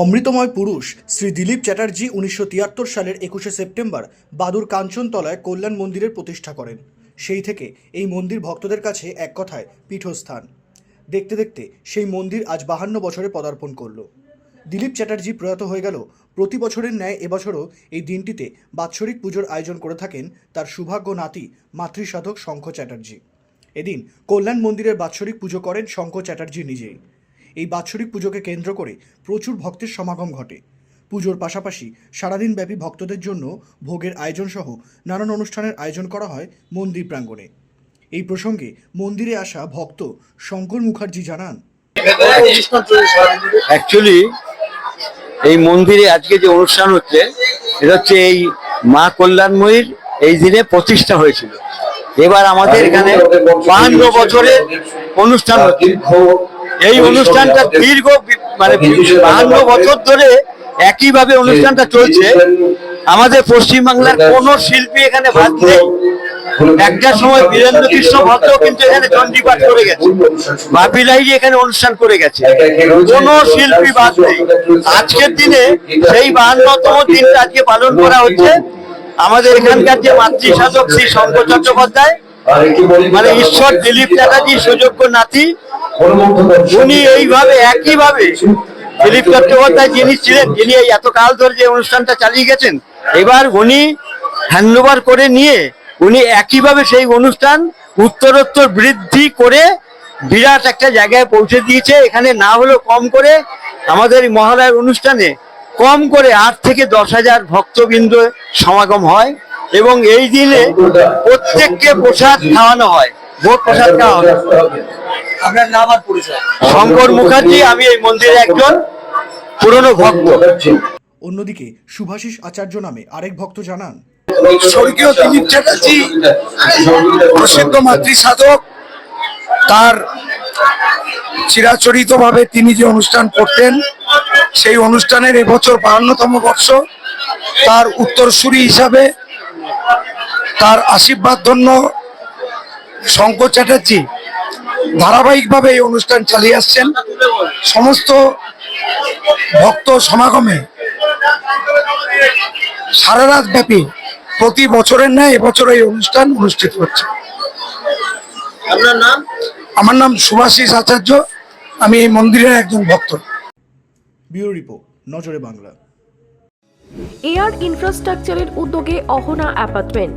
অমৃতময় পুরুষ শ্রী দিলীপ চ্যাটার্জি উনিশশো তিয়াত্তর সালের একুশে সেপ্টেম্বর বাদুর কাঞ্চনতলায় কল্যাণ মন্দিরের প্রতিষ্ঠা করেন। সেই থেকে এই মন্দির ভক্তদের কাছে এক কথায় পীঠস্থান। দেখতে দেখতে সেই মন্দির আজ বাহান্ন বছরে পদার্পণ করল। দিলীপ চ্যাটার্জি প্রয়াত হয়ে গেল। প্রতি বছরের ন্যায় এবছরও এই দিনটিতে বাৎসরিক পুজোর আয়োজন করে থাকেন তার সৌভাগ্য নাতি মাতৃসাধক শঙ্খ চ্যাটার্জি। এদিন কল্যাণ মন্দিরের বাৎসরিক পুজো করেন শঙ্খ চ্যাটার্জি নিজেই। এই বাৎসরিক পুজোকে কেন্দ্র করে প্রচুর ভক্তের সমাগম ঘটে। পুজোর পাশাপাশি সারাদিন ব্যাপী ভক্তদের জন্য ভোগের আয়োজন সহ নানান অনুষ্ঠানের আয়োজন করা হয় মন্দির প্রাঙ্গণে। এই প্রসঙ্গে মন্দিরে আসা ভক্ত শঙ্কর মুখার্জি জানান অ্যাকচুয়ালি এই মন্দিরে আজকে যে অনুষ্ঠান হচ্ছে এটা হচ্ছে এই মা কল্যাণময়ীর এই দিনে প্রতিষ্ঠা হয়েছিল। এবার আমাদের এখানে বাহান্ন বছরের অনুষ্ঠান হচ্ছে। এই অনুষ্ঠানটা দীর্ঘ মানে বাহান্ন বছর ধরে একইভাবে অনুষ্ঠানটা চলছে। আমাদের পশ্চিমবাংলার কোন শিল্পী এখানে বাদ নেই। একটা সময় বীরেন্দ্র কৃষ্ণ ভদ্র কিন্তু এখানে চণ্ডীপাঠ করে গেছে। বাপি লাইজি এখানে অনুষ্ঠান করে গেছে। কোন শিল্পী বাদ নেই। আজকের দিনে সেই বাহান্নতম দিনটা আজকে পালন করা হচ্ছে। আমাদের এখানকার যে মাতৃসাধক শ্রী শঙ্কর চট্টোপাধ্যায় মানে ঈশ্বর দিলীপ চ্যাটার্জি সুযোগ্য নাতি উনি এইভাবে একইভাবে দিলীপ চট্টোপাধ্যায় যিনি ছিলেন যিনি এই এত কাল ধরে যে অনুষ্ঠানটা চালিয়ে গেছেন এবার উনি হ্যান্ডওভার করে নিয়ে উনি একইভাবে সেই অনুষ্ঠান উত্তরোত্তর বৃদ্ধি করে বিরাট একটা জায়গায় পৌঁছে দিয়েছে। এখানে না হলেও কম করে আমাদের মহালয়ার অনুষ্ঠানে কম করে আট থেকে দশ হাজার ভক্তবৃন্দ সমাগম হয় এবং এই দিনে প্রত্যেককে প্রসাদ খাওয়ানো হয়। ভোগ প্রসাদ খাওয়া হয় আপনার নাম আর পরিচয়? শঙ্কর মুখার্জি আমি এই মন্দিরের একজন পুরনো ভক্ত। অন্যদিকে শুভাশিস আচার্য নামে আরেক ভক্ত জানান স্বর্গীয় দিলীপ চ্যাটার্জি প্রসিদ্ধ মাতৃ সাধক তার চিরাচরিত ভাবে তিনি যে অনুষ্ঠান করতেন সেই অনুষ্ঠানের এবছর বাহান্নতম বর্ষ তার উত্তরসূরি হিসাবে তার আশীর্বাদ ধন্য শঙ্কর চ্যাটার্জি ধারাবাহিকভাবে এই অনুষ্ঠান চালিয়ে আসছেন। সমস্ত ভক্ত সমাগমে সারা রাত ব্যাপী প্রতি বছরের ন্যায় এবছর এই অনুষ্ঠান অনুষ্ঠিত হচ্ছে। আপনার নাম? আমার নাম সুভাষিস আচার্য। আমি এই মন্দিরের একজন ভক্ত। রিপোর্ট নজরে বাংলা। এয়ার ইনফ্রাস্ট্রাকচারের উদ্যোগে অহনা অ্যাপার্টমেন্ট।